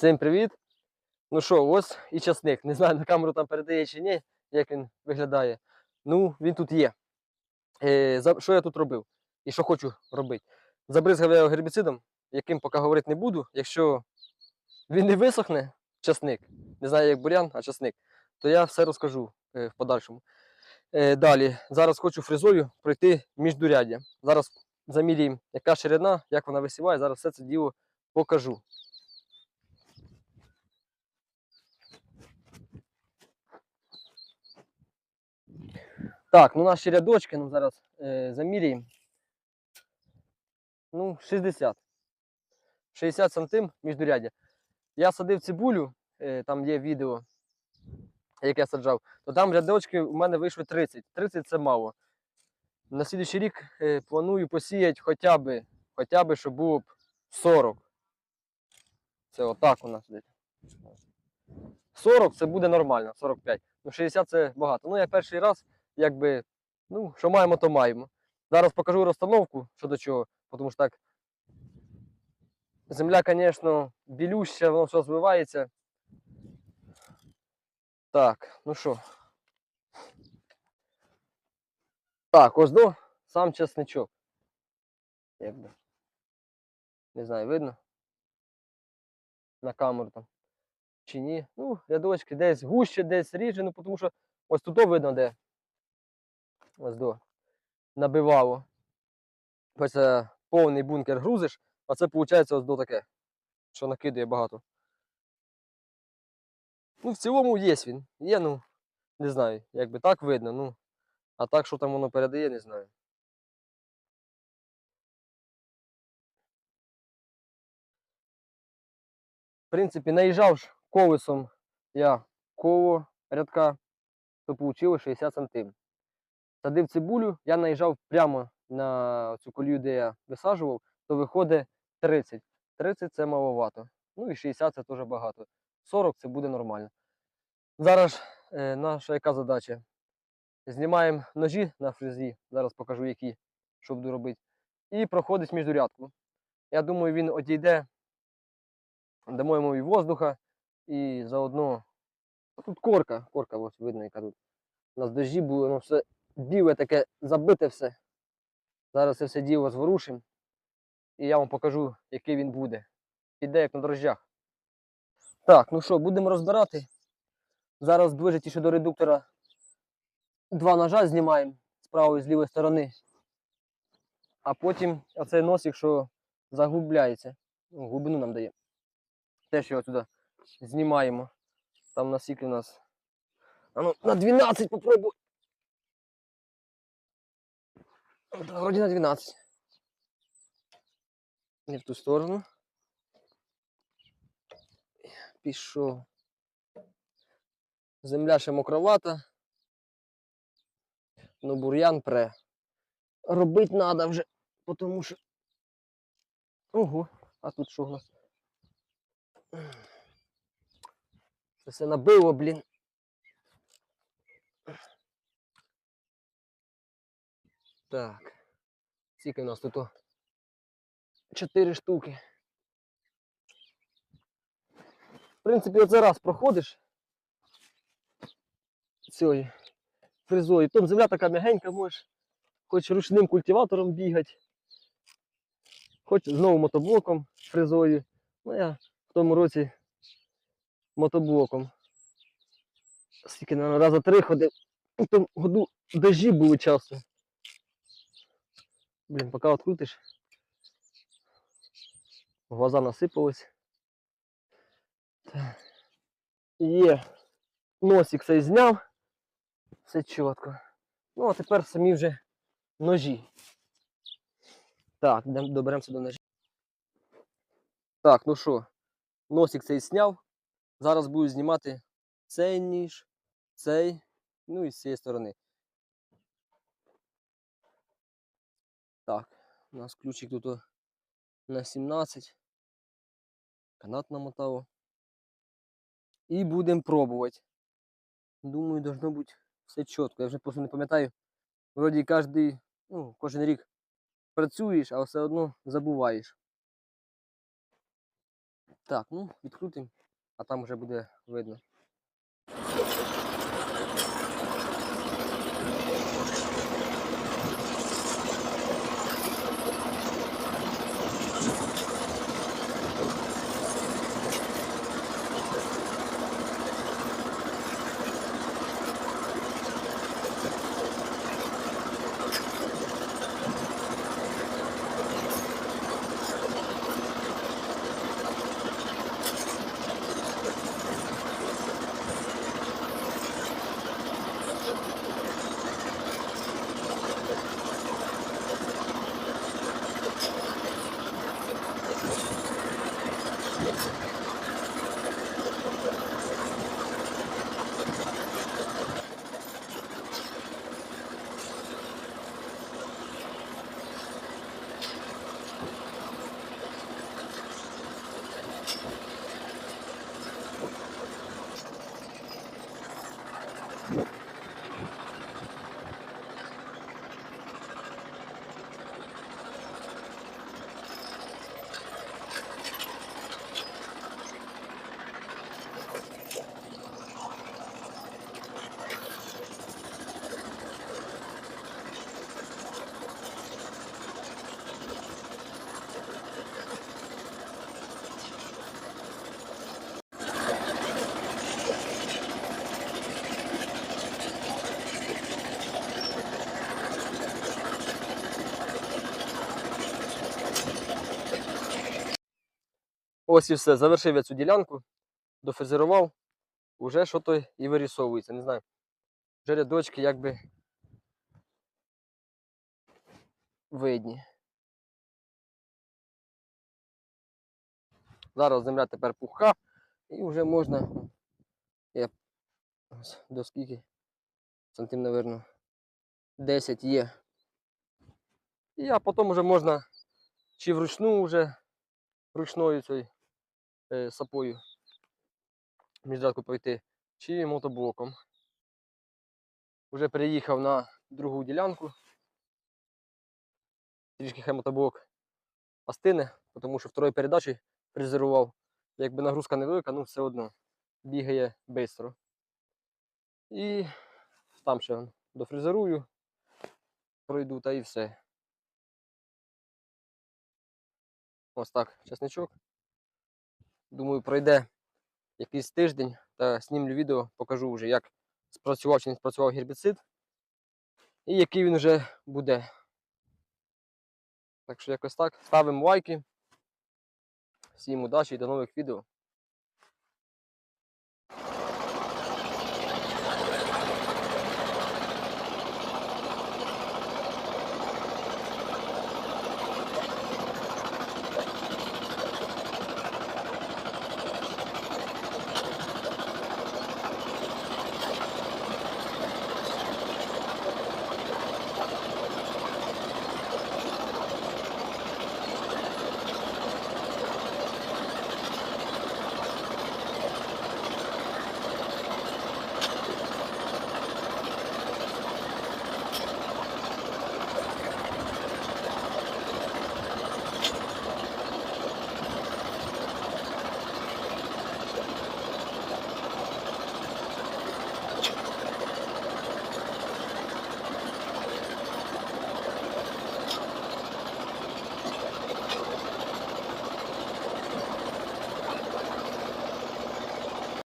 Всім привіт! Ну що, ось і часник. Не знаю, на камеру там передає чи ні, як він виглядає. Ну, він тут є. Е, за, що я тут робив? І що хочу робити? Забризгав я його гербіцидом, яким поки говорити не буду. Якщо він не висохне, часник, не знаю, як бурян, а часник, то я все розкажу е, в подальшому. Е, далі, зараз хочу фрезою пройти міждуряддя. Зараз заміряємо, яка ширина, як вона висіває. Зараз все це діло покажу. Так, ну наші рядочки, ну зараз е, заміряємо. Ну, 60. 60 сантим міждуряддя. Я садив цибулю, е, там є відео, яке я саджав, то там рядочки у мене вийшли 30. 30 це мало. На слідуючий рік е, планую посіяти хоча б, хоча б, щоб було б 40. Це отак у нас десь. 40 це буде нормально, 45. Ну, 60 це багато. Ну, я перший раз, якби, ну, що маємо, то маємо. Зараз покажу розстановку щодо чого, тому що так. Земля, звісно, білюща, воно все збивається. Так, ну що. Так, ось до сам чесничок. Якби. Не знаю, видно? На камеру там. Чи ні? Ну, рядочки десь гуще, десь ріже, ну тому що ось тут видно, де. Ось до. Набивало. Ось повний бункер грузиш, а це виходить ось до таке, що накидає багато. Ну, в цілому є він. Є, ну, не знаю, якби так видно, ну. А так, що там воно передає, не знаю. В принципі, наїжджав колесом я коло рядка, то вийшло 60 сантим. Садив цибулю, я наїжджав прямо на цю колію, де я висаджував, то виходить 30. 30 це маловато. Ну і 60 це теж багато. 40 це буде нормально. Зараз е, наша яка задача? Знімаємо ножі на фрезі, зараз покажу які, що буду робити. І проходить міждурядку. Я думаю, він одійде, дамо йому і воздуха, і заодно. Тут корка, корка, ось видно, яка тут. У нас дожді були, воно все біле таке забите все. Зараз це все діло зворушимо. І я вам покажу, який він буде. Піде як на дрожжах. Так, ну що, будемо розбирати. Зараз ближче ще до редуктора два ножа знімаємо з правої і з лівої сторони. А потім оцей носик, що заглубляється. Ну, глибину нам дає. Теж його туди знімаємо. Там наскільки у нас. А ну, на 12 попробуй. Вроді на 12. Не в ту сторону. Пішов. Земля ще мокровата. Ну, бур'ян пре. Робити треба вже, тому що. Ого, а тут що в нас? Все набило, блін. Так. Скільки в нас тут? Чотири штуки. В принципі, оце раз проходиш цією фрезою. Там земля така м'ягенька, можеш хоч ручним культиватором бігати, хоч знову мотоблоком фрезою. Ну я в тому році мотоблоком. Скільки, наверное, раза три ходив. У тому году дожді були часто. Блін, поки відкрутиш. Глаза насипались. Є. Носик цей зняв. Все чітко. Ну, а тепер самі вже ножі. Так, доберемося до ножів. Так, ну що, носик цей зняв. Зараз буду знімати цей ніж, цей, ну і з цієї сторони. Так, у нас ключик тут на 17. Канат намотало. І будемо пробувати. Думаю, должно бути все чітко. Я вже просто не пам'ятаю. Вроді кожен, ну, кожен рік працюєш, а все одно забуваєш. Так, ну, відкрутимо, а там вже буде видно. Ось і все. Завершив я цю ділянку, дофрезерував, уже що то і вирісовується. Не знаю. Вже рядочки якби видні. Зараз земля тепер пухка, і вже можна. Я до скільки? Сантим, напевно, 10 є. І а потім вже можна чи вручну вже ручною цією е, сапою міжрядку пройти, чи мотоблоком. Уже переїхав на другу ділянку. Трішки хай мотоблок остине, тому що второї передачі фрезерував. Якби нагрузка невелика, ну все одно бігає швидко. І там ще дофрезерую, пройду та і все. Ось так, чесничок. Думаю, пройде якийсь тиждень та знімлю відео, покажу вже, як спрацював чи не спрацював гербіцид. І який він вже буде. Так що якось так. Ставимо лайки. Всім удачі і до нових відео.